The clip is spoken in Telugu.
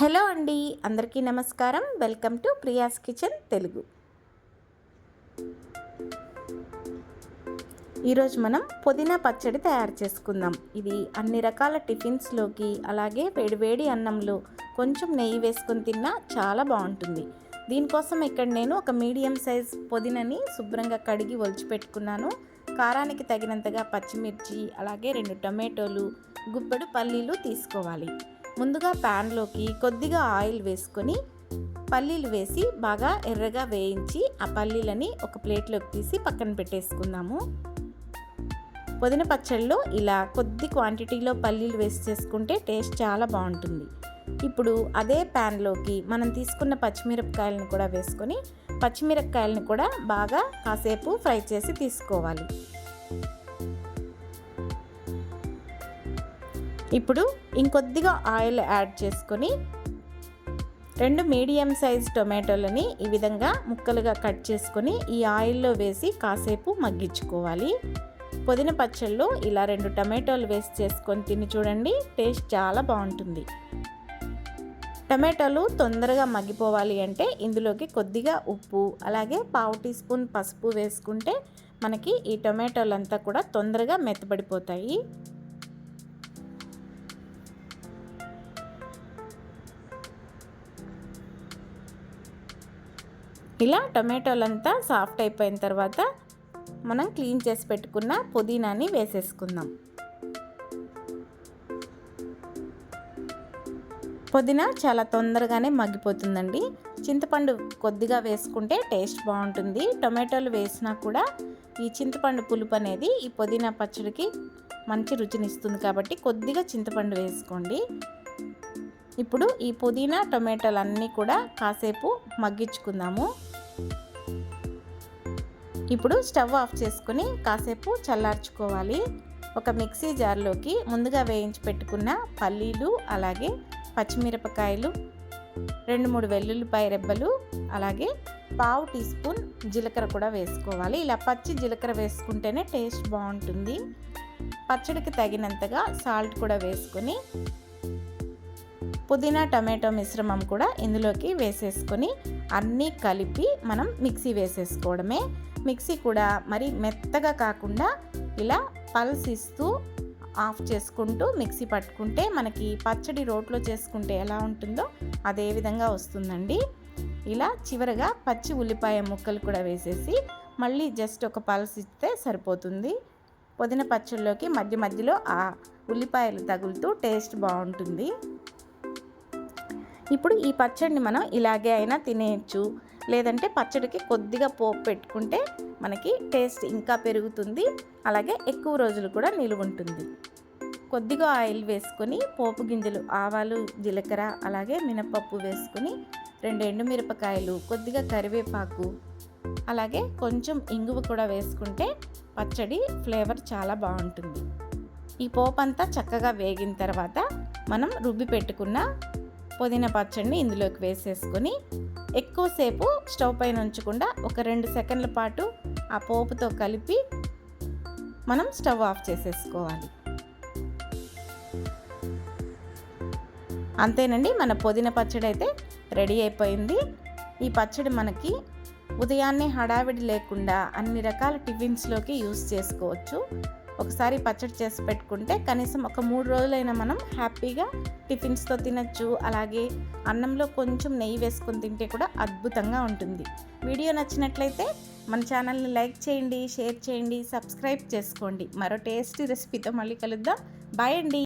హలో అండి అందరికీ నమస్కారం. Welcome to Priya's kitchen Telugu. ఈరోజు మనం పుదీనా పచ్చడి తయారు చేసుకుందాం. ఇది అన్ని రకాల టిఫిన్స్లోకి అలాగే వేడివేడి అన్నంలో కొంచెం నెయ్యి వేసుకొని తిన్నా చాలా బాగుంటుంది. దీనికోసం ఇక్కడ నేను ఒక మీడియం సైజ్ పుదీనని శుభ్రంగా కడిగి ఒలిచిపెట్టుకున్నాను కారానికి తగినంతగా పచ్చిమిర్చి అలాగే రెండు టమాటోలు గుప్పెడు పల్లీలు తీసుకోవాలి. ముందుగా ప్యాన్లోకి కొద్దిగా ఆయిల్ వేసుకొని పల్లీలు వేసి బాగా ఎర్రగా వేయించి ఆ పల్లీలని ఒక ప్లేట్లోకి తీసి పక్కన పెట్టేసుకుందాము. పుదీన పచ్చళ్ళు ఇలా కొద్ది క్వాంటిటీలో పల్లీలు వేసి చేసుకుంటే టేస్ట్ చాలా బాగుంటుంది. ఇప్పుడు అదే ప్యాన్లోకి మనం తీసుకున్న పచ్చిమిరపకాయలను కూడా వేసుకొని పచ్చిమిరపకాయలను కూడా బాగా కాసేపు ఫ్రై చేసి తీసుకోవాలి. ఇప్పుడు ఇంకొద్దిగా ఆయిల్ యాడ్ చేసుకొని రెండు మీడియం సైజ్ టొమాటోలని ఈ విధంగా ముక్కలుగా కట్ చేసుకొని ఈ ఆయిల్లో వేసి కాసేపు మగ్గించుకోవాలి. పుదీన పచ్చళ్ళు ఇలా రెండు టమాటోలు వేసి చేసుకొని తిని చూడండి టేస్ట్ చాలా బాగుంటుంది. టమాటోలు తొందరగా మగ్గిపోవాలి అంటే ఇందులోకి కొద్దిగా ఉప్పు అలాగే పావు టీ స్పూన్ పసుపు వేసుకుంటే మనకి ఈ టొమాటోలంతా కూడా తొందరగా మెత్తబడిపోతాయి. ఇలా టొమాటోలంతా సాఫ్ట్ అయిపోయిన తర్వాత మనం క్లీన్ చేసి పెట్టుకున్న పుదీనాని వేసేసుకుందాం. పుదీనా చాలా తొందరగానే మగ్గిపోతుందండి. చింతపండు కొద్దిగా వేసుకుంటే టేస్ట్ బాగుంటుంది. టొమాటోలు వేసినా కూడా ఈ చింతపండు పులుపు అనేది ఈ పుదీనా పచ్చడికి మంచి రుచినిస్తుంది కాబట్టి కొద్దిగా చింతపండు వేసుకోండి. ఇప్పుడు ఈ పుదీనా టొమాటోలు అన్నీ కూడా కాసేపు మగ్గించుకుందాము. ఇప్పుడు స్టవ్ ఆఫ్ చేసుకుని కాసేపు చల్లార్చుకోవాలి. ఒక మిక్సీ జార్లోకి ముందుగా వేయించి పెట్టుకున్న పల్లీలు అలాగే పచ్చిమిరపకాయలు రెండు మూడు వెల్లుల్లిపాయ రెబ్బలు అలాగే పావు టీ స్పూన్ జీలకర్ర కూడా వేసుకోవాలి. ఇలా పచ్చి జీలకర్ర వేసుకుంటేనే టేస్ట్ బాగుంటుంది. పచ్చడికి తగినంతగా సాల్ట్ కూడా వేసుకొని పుదీనా టమాటో మిశ్రమం కూడా ఇందులోకి వేసేసుకొని అన్నీ కలిపి మనం మిక్సీ వేసేసుకోవడమే. మిక్సీ కూడా మరి మెత్తగా కాకుండా ఇలా పల్స్ ఇస్తూ ఆఫ్ చేసుకుంటూ మిక్సీ పట్టుకుంటే మనకి పచ్చడి రోట్లో చేసుకుంటే ఎలా ఉంటుందో అదే విధంగా వస్తుందండి. ఇలా చివరగా పచ్చి ఉల్లిపాయ ముక్కలు కూడా వేసేసి మళ్ళీ జస్ట్ ఒక పల్స్ ఇస్తే సరిపోతుంది. పుదీన పచ్చళ్ళలోకి మధ్య మధ్యలో ఆ ఉల్లిపాయలు తగులుతూ టేస్ట్ బాగుంటుంది. ఇప్పుడు ఈ పచ్చడిని మనం ఇలాగే అయినా తినేయచ్చు. లేదంటే పచ్చడికి కొద్దిగా పోపు పెట్టుకుంటే మనకి టేస్ట్ ఇంకా పెరుగుతుంది. అలాగే ఎక్కువ రోజులు కూడా నిలువ ఉంటుంది. కొద్దిగా ఆయిల్ వేసుకొని పోపు గింజలు ఆవాలు జీలకర్ర అలాగే మినపప్పు వేసుకొని రెండు ఎండుమిరపకాయలు కొద్దిగా కరివేపాకు అలాగే కొంచెం ఇంగువ కూడా వేసుకుంటే పచ్చడి ఫ్లేవర్ చాలా బాగుంటుంది. ఈ పోపు అంతా చక్కగా వేగిన తర్వాత మనం రుబ్బి పెట్టుకున్న పుదీనా పచ్చడిని ఇందులోకి వేసేసుకొని ఎక్కువసేపు స్టవ్ పైన ఉంచకుండా ఒక రెండు సెకండ్ల పాటు ఆ పోపుతో కలిపి మనం స్టవ్ ఆఫ్ చేసేసుకోవాలి. అంతేనండి మన పుదీనా పచ్చడి అయితే రెడీ అయిపోయింది. ఈ పచ్చడి మనకి ఉదయాన్నే హడావిడి లేకుండా అన్ని రకాల టిఫిన్స్లోకి యూస్ చేసుకోవచ్చు. ఒకసారి పచ్చడి చేసి పెట్టుకుంటే కనీసం ఒక మూడు రోజులైనా మనం హ్యాపీగా టిఫిన్స్తో తినచ్చు. అలాగే అన్నంలో కొంచెం నెయ్యి వేసుకొని తింటే కూడా అద్భుతంగా ఉంటుంది. వీడియో నచ్చినట్లయితే మన ఛానల్ని లైక్ చేయండి షేర్ చేయండి సబ్స్క్రైబ్ చేసుకోండి. మరో టేస్టీ రెసిపీతో మళ్ళీ కలుద్దాం. బాయ్ అండి.